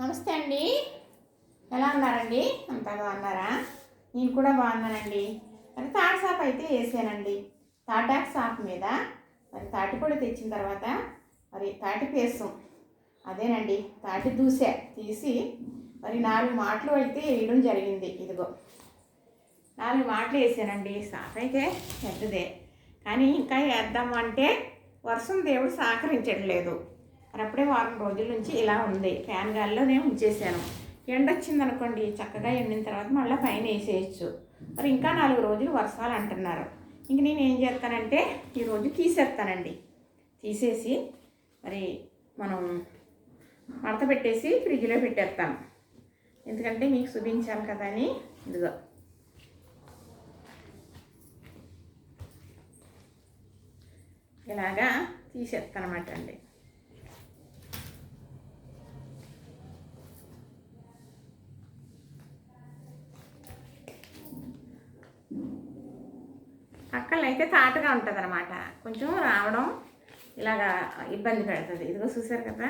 నమస్తే అండి. ఎలా ఉన్నారండి? అంతా బాగున్నారా? నేను కూడా బాగున్నానండి. మరి తాటి సాప్ అయితే వేసానండి. తాటాకు సాప్ మీద. మరి తాటి పొడి తెచ్చిన తర్వాత మరి తాటి పేసం. అదేనండి తాటి దూసె తీసి మరి నాలుగు మాటలు అయితే వేయడం జరిగింది. ఇదిగో. నాలుగు మాటలు వేసానండి. సాప్ అయితే పెద్దదే. కానీ ఇంకా వేద్దాము అంటే వర్షం దేవుడు సహకరించడం లేదు మరి అప్పుడే వారం రోజుల నుంచి ఇలా ఉంది. ఫ్యాన్ గాలిలోనే ఉంచేసాను ఎండ వచ్చిందనుకోండి చక్కగా ఎండిన తర్వాత మళ్ళీ పైన వేసేయచ్చు. మరి ఇంకా నాలుగు రోజులు వర్షాలు అంటున్నారు. ఇంక నేను ఏం చేస్తానంటే ఈరోజు తీసేస్తానండి. తీసేసి మరి మనం మడత పెట్టేసి ఫ్రిడ్జ్లో పెట్టేస్తాం. ఎందుకంటే మీకు చూపించాలి కదా అని. ఇదిగో. ఇలాగా తీసేస్తానమాట అండి. పక్కన అయితే తాటుగా ఉంటుంది అనమాట కొంచెం రావడం ఇలాగా ఇబ్బంది పెడుతుంది. ఇదిగో చూసారు కదా?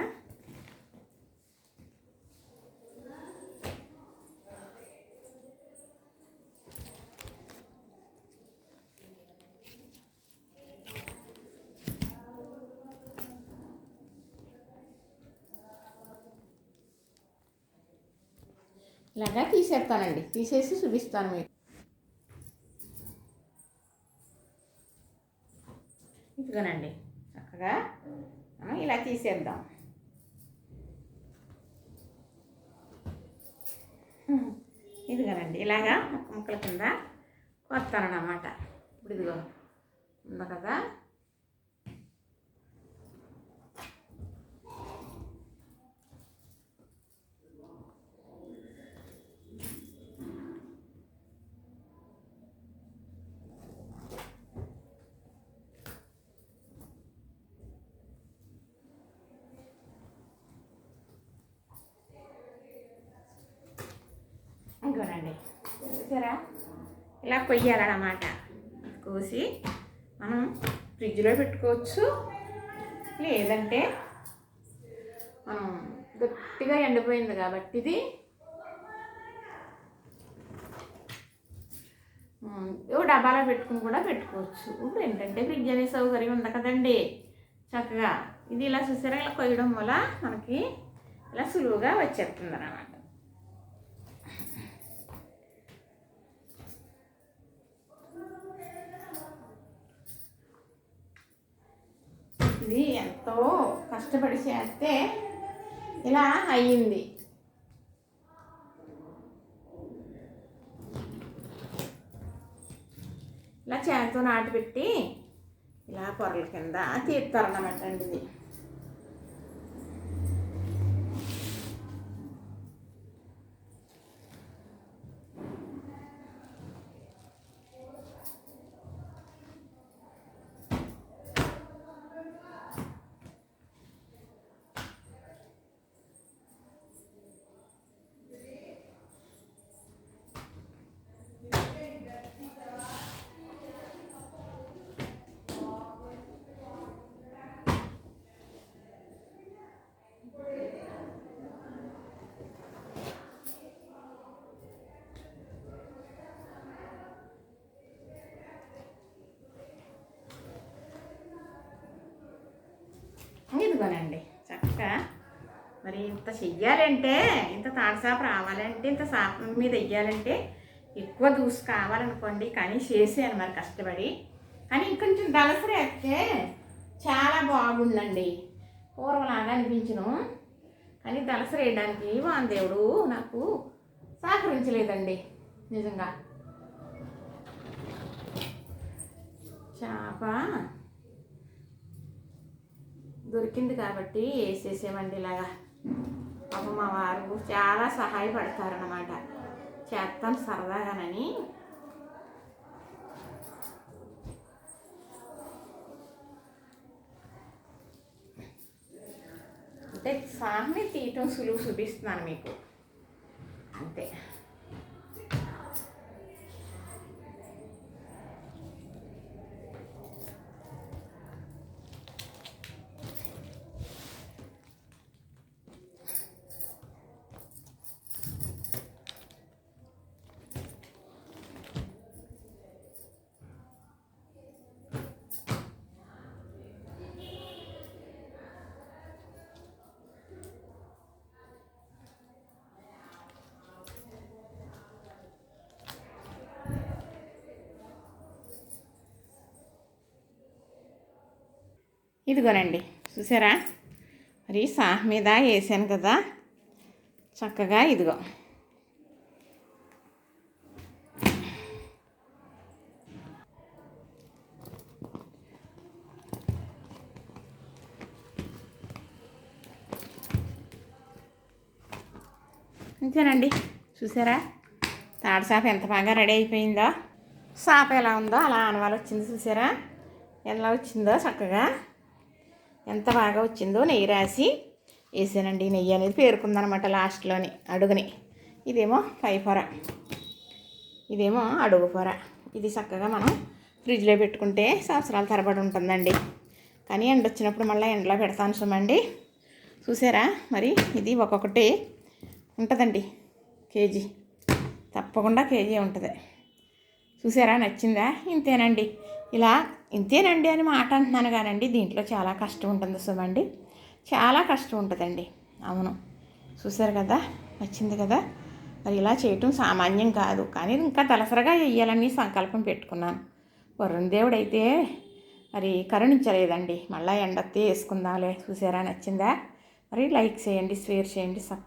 ఇలాగా తీసేస్తానండి. తీసేసి చూపిస్తాను మీకు. ఇదిగోనండి చక్కగా మనం ఇలా తీసేద్దాం. ఇదిగోనండి ఇలాగా ముక్క ముక్కల కింద కొత్తానమాట. ఇప్పుడు ఇదిగో ఉంది కదా? ఇంకోనండి చూసారా? ఇలా కొయ్యాలన్నమాట. కోసి మనం ఫ్రిడ్జ్లో పెట్టుకోవచ్చు. లేదంటే మనం గట్టిగా ఎండిపోయింది కాబట్టి ఇది ఓ డబ్బాలో పెట్టుకుని కూడా పెట్టుకోవచ్చు. ఇప్పుడు ఏంటంటే ఫ్రిడ్జ్ అనే సౌకర్యం ఉంది కదండి. చక్కగా ఇది ఇలా చూసారా? ఇలా కొయ్యడం వల్ల మనకి ఇలా సులువుగా వచ్చేస్తుంది అన్నమాట ఇది ఎంతో కష్టపడి చేస్తే ఇలా అయ్యింది. ఇలా చేతితో నాటి పెట్టి ఇలా పొరల కింద తీస్తారన్నమాట అండి ఇది. ఇదిగోనండి చక్కగా మరి ఇంత చెయ్యాలంటే ఇంత తాడసాపు రావాలంటే ఇంత సాప మీద వెయ్యాలంటే ఎక్కువ దూసు కావాలనుకోండి కానీ చేసాను మరి కష్టపడి. కానీ ఇంకొంచెం దళసరి చాలా బాగుందండి. పూర్వలాగా అనిపించను. కానీ దళసరి వేయడానికి వాందేవుడు నాకు సహకరించలేదండి నిజంగా. చేప దొరికింది కాబట్టి వేసేసేవండి ఇలాగా. పాపం మా వారు చాలా సహాయపడతారన్నమాట. చేస్తాం సరదాగానని. అంటే సాహ్ని తీయటం సులువు చూపిస్తున్నాను మీకు. అంతే. ఇదిగోనండి చూసారా? మరి సాహ మీద వేసాను కదా చక్కగా ఇదిగో. అంతేనండి చూసారా? తాడు సాప ఎంత బాగా రెడీ అయిపోయిందో సాప ఎలా ఉందో అలా ఆనవాళ్ళు వచ్చింది చూసారా? ఎలా వచ్చిందో చక్కగా. ఎంత బాగా వచ్చిందో నెయ్యి రాసి వేసానండి. నెయ్యి అనేది పేరుకుందనమాట లాస్ట్లోని అడుగుని. ఇదేమో పై పొర ఇదేమో అడుగు పొర ఇది చక్కగా మనం ఫ్రిడ్జ్లో పెట్టుకుంటే సంవత్సరాల తరబడి ఉంటుందండి. కానీ ఎండ వచ్చినప్పుడు మళ్ళీ ఎండలో పెడతాను సుమండి చూసారా? మరి ఇది ఒక్కొక్కటి ఉంటుందండి. కేజీ. తప్పకుండా కేజీ ఉంటుంది. చూసారా? నచ్చిందా? ఇంతేనండి. ఇలా ఇంతేనండి అని మాట అంటున్నాను కానండి దీంట్లో చాలా కష్టం ఉంటుంది సుమండి. చాలా కష్టం ఉంటుందండి. అవును. చూసారు కదా? నచ్చింది కదా? మరి ఇలా చేయటం సామాన్యం కాదు. కానీ ఇంకా తలసరగా వెయ్యాలని సంకల్పం పెట్టుకున్నాను. వరుణ్ దేవుడు అయితే మరి కరుణించలేదండి. మళ్ళీ ఎండొత్తే వేసుకుందాంలే. చూసారా? నచ్చిందా? మరి లైక్ చేయండి షేర్ చేయండి సబ్